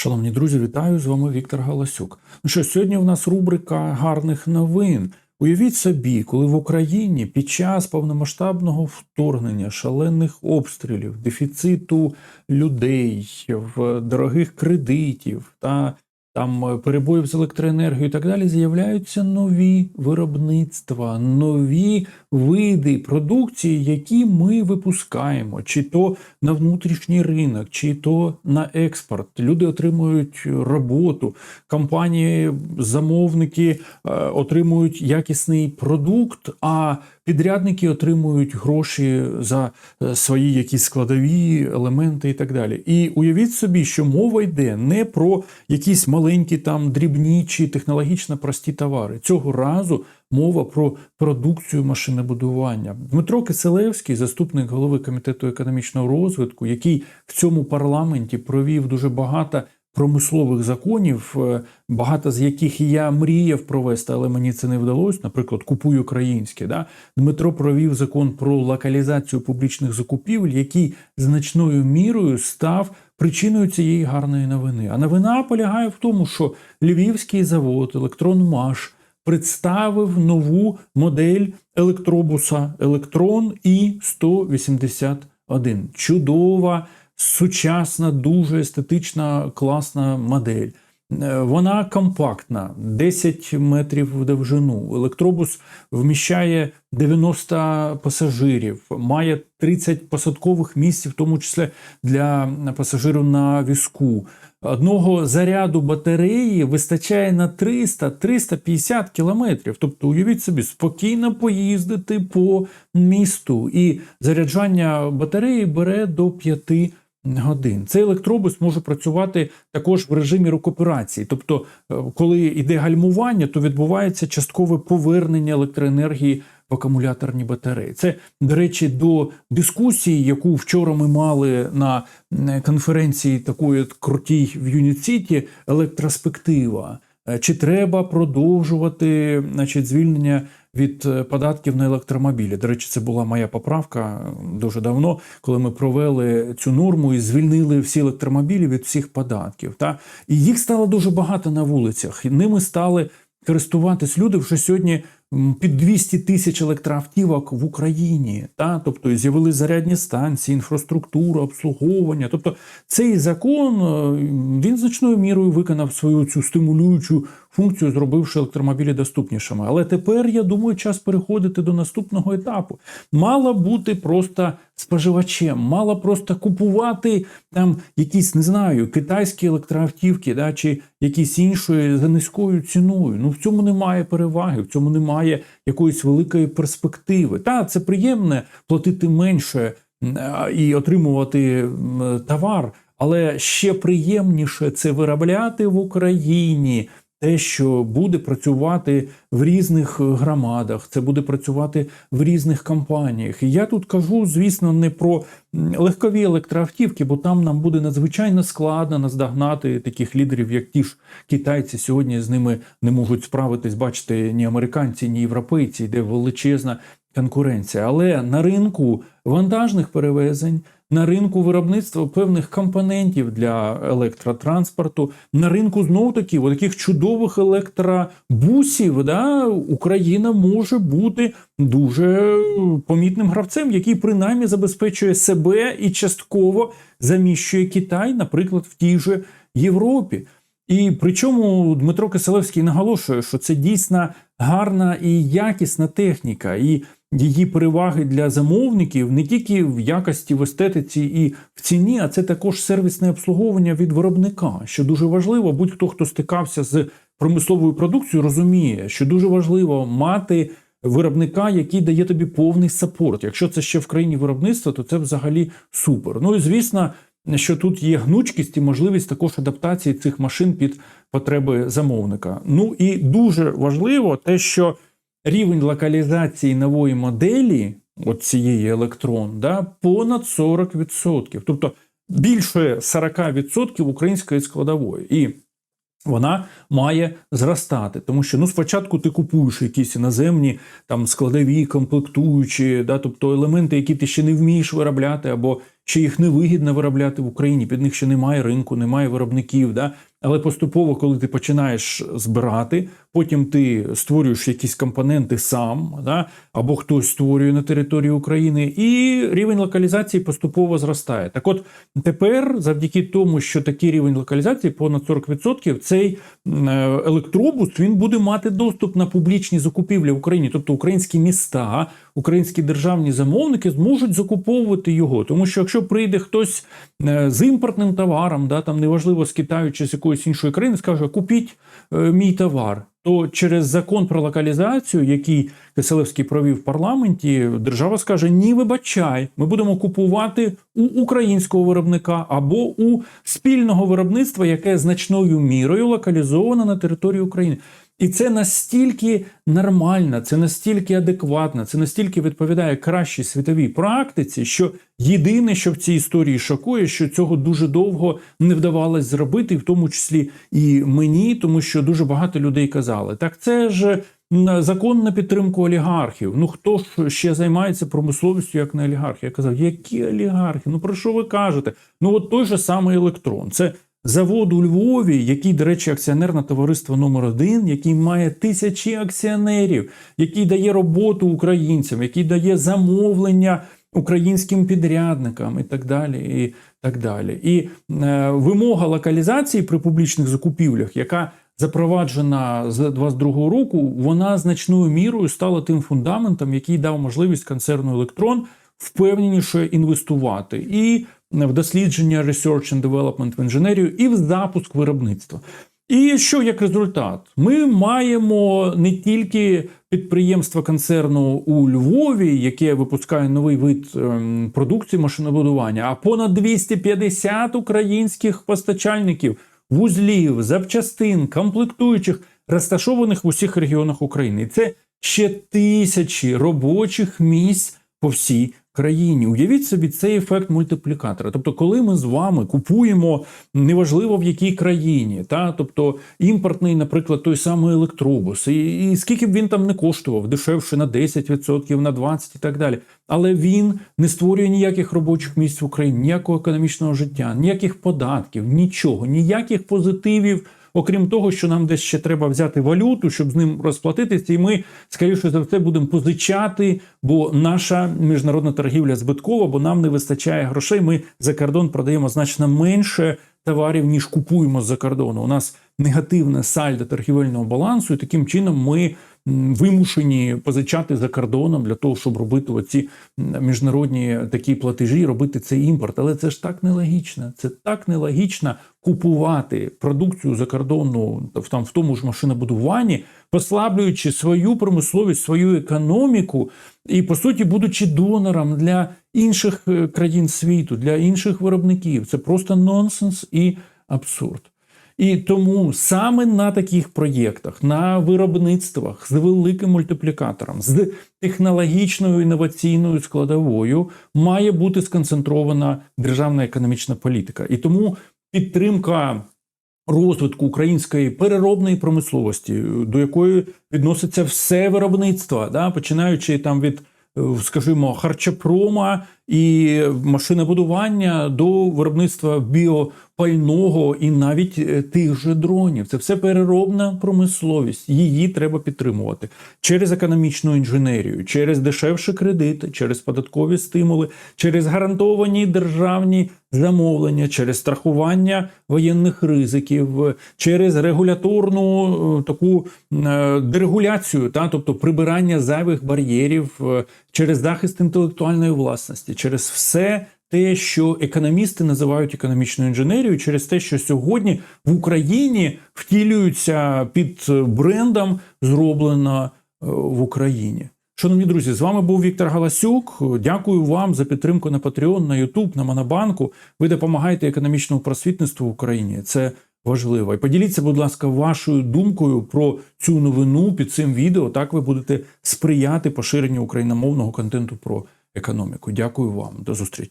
Шановні друзі, вітаю з вами Віктор Галасюк. Ну що сьогодні в нас рубрика гарних новин. Уявіть собі, коли в Україні під час повномасштабного вторгнення, шалених обстрілів, дефіциту людей, дорогих кредитів та там е, перебоїв з електроенергією і так далі, з'являються нові виробництва, нові види продукції, які ми випускаємо, чи то на внутрішній ринок, чи то на експорт. Люди отримують роботу, компанії, замовники е, отримують якісний продукт. а Підрядники отримують гроші за е, свої якісь складові елементи і так далі. І уявіть собі, що мова йде не про якісь маленькі там дрібні чи технологічно прості товари. Цього разу мова про продукцію машинобудування. Дмитро Киселевський, заступник голови комітету економічного розвитку, який в цьому парламенті провів дуже багато промислових законів, е, багато з яких я мріяв провести, але мені це не вдалося. Наприклад, купуй українське. Да? Дмитро провів закон про локалізацію публічних закупівель, який значною мірою став причиною цієї гарної новини. А новина полягає в тому, що Львівський завод Електронмаш представив нову модель електробуса Електрон і 181. Чудова сучасна, дуже естетична, класна модель. Е, Вона компактна, 10 метрів в довжину. Електробус вміщає 90 пасажирів, має 30 посадкових місць, в тому числі для пасажирів на візку. Одного заряду батареї вистачає на 300-350 кілометрів. Тобто, уявіть собі, спокійно поїздити по місту, і заряджання батареї бере до 5 годин. Цей електробус може працювати також в режимі рекуперації. Тобто, е, коли йде гальмування, то відбувається часткове повернення електроенергії в акумуляторні батареї. Це, до речі, до дискусії, яку вчора ми мали на конференції такої крутій в Юніт-Сіті, електроспектива. Е, Чи треба продовжувати значить, звільнення від е, податків на електромобілі? До речі, це була моя поправка е, дуже давно, коли ми провели цю норму і звільнили всі електромобілі від всіх податків. Та? І їх стало дуже багато на вулицях. Ними стали користуватись люди вже сьогодні під 200 тисяч електроавтівок в Україні. Та? Тобто з'явились зарядні станції, інфраструктура, обслуговування. Тобто цей закон е, він значною мірою виконав свою цю стимулюючу функцію, зробивши електромобілі доступнішими. Але тепер, я думаю, час переходити до наступного етапу. Мала бути просто споживачем, мала просто купувати там якісь, не знаю, китайські електроавтівки, да, чи якісь інші за низькою ціною. Ну в цьому немає переваги, в цьому немає якоїсь великої перспективи. Та це приємне платити менше і отримувати товар. Але ще приємніше це виробляти в Україні те, що буде працювати в різних громадах, це буде працювати в різних компаніях. І я тут кажу, звісно, не про легкові електроавтівки, бо там нам буде надзвичайно складно наздогнати таких лідерів, як ті ж китайці. Сьогодні з ними не можуть справитись, бачите, ні американці, ні європейці, йде величезна конкуренція. Але на ринку вантажних перевезень. На ринку виробництва певних компонентів для електротранспорту, на ринку знов таки таких чудових електробусів, да, Україна може бути дуже помітним гравцем, який принаймні забезпечує себе і частково заміщує Китай, наприклад, в тій же Європі. І причому Дмитро Киселевський наголошує, що це дійсно гарна і якісна техніка, і її переваги для замовників не тільки в якості, в естетиці і в ціні, а це також сервісне обслуговування від виробника, що дуже важливо. Будь-хто хто стикався з промисловою продукцією, розуміє, що дуже важливо мати. Виробника, який дає тобі повний сапорт. Якщо це ще в країні виробництва, то це взагалі супер. Ну і звісно, що тут є гнучкість і можливість також адаптації цих машин під потреби замовника. Ну і дуже важливо те, що рівень локалізації нової моделі, от цієї електрон, да, понад 40%. Тобто більше 40% української складової. І вона має зростати, тому що ну спочатку ти купуєш якісь іноземні там складові, комплектуючі, да, тобто елементи, які ти ще не вмієш виробляти, або ще їх невигідно виробляти в Україні. Під них ще немає ринку, немає виробників. Да? Але поступово, коли ти починаєш збирати, потім ти створюєш якісь компоненти сам, да? або хтось створює на території України, і рівень локалізації поступово зростає. Так от тепер, завдяки тому, що такий рівень локалізації понад 40%, цей е, електробус він буде мати доступ на публічні закупівлі в Україні, тобто українські міста, українські державні замовники зможуть закуповувати його. Тому що якщо прийде хтось е, з імпортним товаром, да, там неважливо з Китаю чи з якоїсь іншої країни, скаже, купіть е, мій товар. То через закон про локалізацію, який Киселевський провів в парламенті, держава скаже: Ні, вибачай, ми будемо купувати у українського виробника або у спільного виробництва, яке значною мірою локалізовано на території України. І це настільки нормально, це настільки адекватно, це настільки відповідає кращій світовій практиці, що єдине, що в цій історії шокує, що цього дуже довго не вдавалось зробити, в тому числі і мені, тому що дуже багато людей казали: так це ж закон на підтримку олігархів. Ну хто ж ще займається промисловістю, як не олігархи? Я казав, які олігархи? Ну про що ви кажете? Ну от той же самий електрон. Це Завод у Львові, який, до речі, акціонерне товариство номер 1 який має тисячі акціонерів, який дає роботу українцям, який дає замовлення українським підрядникам і так далі. І так далі. І е, вимога локалізації при публічних закупівлях, яка запроваджена з 22-го року, вона значною мірою стала тим фундаментом, який дав можливість концерну електрон впевненіше інвестувати і в дослідження Research and Development в інженерію, і в запуск виробництва. І що як результат? Ми маємо не тільки підприємство концерну у Львові, яке випускає новий вид ем, продукції машинобудування, а понад 250 українських постачальників вузлів, запчастин, комплектуючих, розташованих в усіх регіонах України. І це ще тисячі робочих місць по всій країні. Уявіть собі цей ефект мультиплікатора. Тобто, коли ми з вами купуємо неважливо в якій країні, та тобто імпортний, наприклад, той самий електробус, і, і скільки б він там не коштував, дешевше на 10%, на 20% і так далі. Але він не створює ніяких робочих місць в Україні, ніякого економічного життя, ніяких податків, нічого, ніяких позитивів. Окрім того, що нам десь ще треба взяти валюту, щоб з ним розплатитися, і ми, скоріше за все, будемо позичати, бо наша міжнародна торгівля збиткова, бо нам не вистачає грошей. Ми за кордон продаємо значно менше товарів, ніж купуємо з-за кордону. У нас негативне сальдо торгівельного балансу, і таким чином ми вимушені позичати за кордоном для того, щоб робити оці міжнародні такі платежі, робити цей імпорт. Але це ж так нелогічно. Це так нелогічно купувати продукцію закордонну там в тому ж машинобудуванні, послаблюючи свою промисловість, свою економіку, і по суті, будучи донором для інших е, країн світу, для інших виробників. Це просто нонсенс і абсурд. І тому саме на таких проєктах, на виробництвах з великим мультиплікатором, з технологічною інноваційною складовою має бути сконцентрована державна економічна політика. І тому підтримка розвитку української переробної промисловості, до якої відноситься все виробництво, да, починаючи там від, е, скажімо, харчопрома і машинобудування до виробництва біопального і навіть е, тих же дронів. Це все переробна промисловість. Її треба підтримувати через економічну інженерію, через дешевші кредити, через податкові стимули, через гарантовані державні замовлення, через страхування воєнних ризиків, через регуляторну е, таку е, дерегуляцію, та тобто прибирання зайвих бар'єрів, через захист інтелектуальної власності, через все. Те, що економісти називають економічною інженерією, через те, що сьогодні в Україні втілюються під брендом зроблено е, в Україні. Шановні друзі, з вами був Віктор Галасюк. Дякую вам за підтримку на Patreon, на YouTube, на Монобанку. Ви допомагаєте економічному просвітництву в Україні. Це важливо. І поділіться, будь ласка, вашою думкою про цю новину під цим відео. Так ви будете сприяти поширенню україномовного контенту про економіку. Дякую вам. До зустрічі.